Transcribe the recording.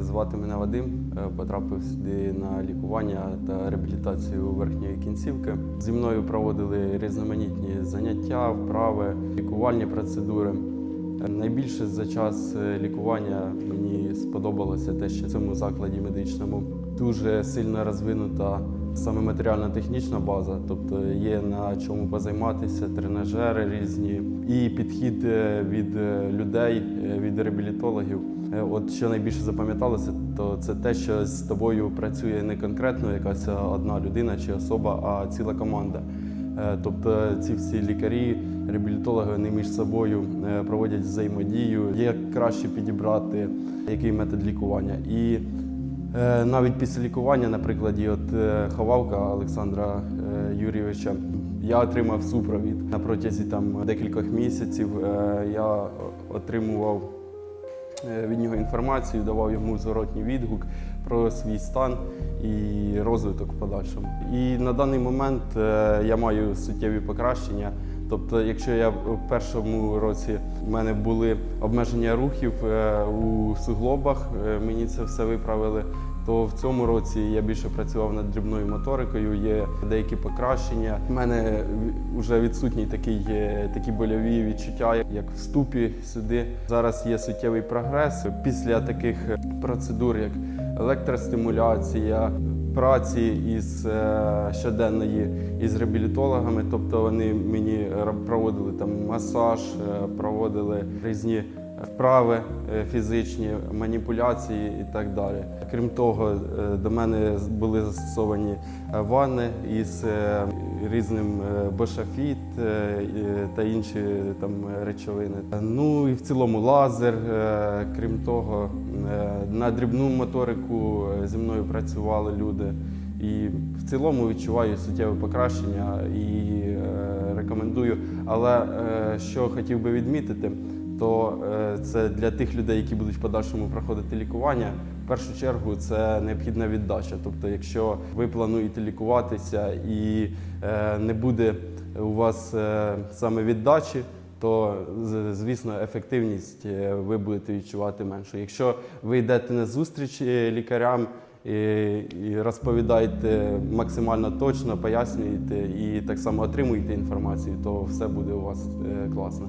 Звати мене Вадим, Е, потрапив сюди на лікування та реабілітацію верхньої кінцівки. Зі мною проводили різноманітні заняття, вправи, лікувальні процедури. Найбільше за час е, лікування мені сподобалося те, що в цьому закладі медичному дуже сильно розвинута саме матеріально-технічна база, тобто є на чому позайматися, тренажери різні, і підхід е, від е, людей, від реабілітологів. От що найбільше запам'яталося, то це те, що з тобою працює не конкретно якась одна людина чи особа, а ціла команда. Тобто ці всі лікарі, реабілітологи вони між собою е, проводять взаємодію, як краще підібрати який метод лікування. І е, навіть після лікування, на прикладі от е, Ховалка Олександра Юрійовича, я отримав супровід на протязі там декількох місяців. Я отримував від нього інформацію, давав йому зворотній відгук про свій стан і розвиток в подальшому. І на даний момент я маю суттєві покращення. Тобто, якщо я в першому році в мене були обмеження рухів е, у суглобах, е, мені це все виправили. То в цьому році я більше працював над дрібною моторикою, є деякі покращення. У мене вже відсутній такий, е, такі больові відчуття, як в ступі сюди. Зараз є суттєвий прогрес. Після таких процедур, як електростимуляція, праці із е, щоденної із реабілітологами, тобто вони мені ра- проводили там масаж, е, проводили різні вправи е, фізичні, маніпуляції і так далі. Крім того, е, до мене були застосовані е, ванни із різним бошафіт та інші там речовини. Ну і в цілому лазер. Крім того, на дрібну моторику зі мною працювали люди. І в цілому відчуваю суттєве покращення і рекомендую. Але що хотів би відмітити, то е, це для тих людей, які будуть в подальшому проходити лікування. В першу чергу це необхідна віддача. Тобто, якщо ви плануєте лікуватися і е, не буде у вас е, саме віддачі, то звісно ефективність ви будете відчувати меншу. Якщо ви йдете на зустріч лікарям і, розповідаєте максимально точно, пояснюєте і так само отримуєте інформацію, то все буде у вас класно.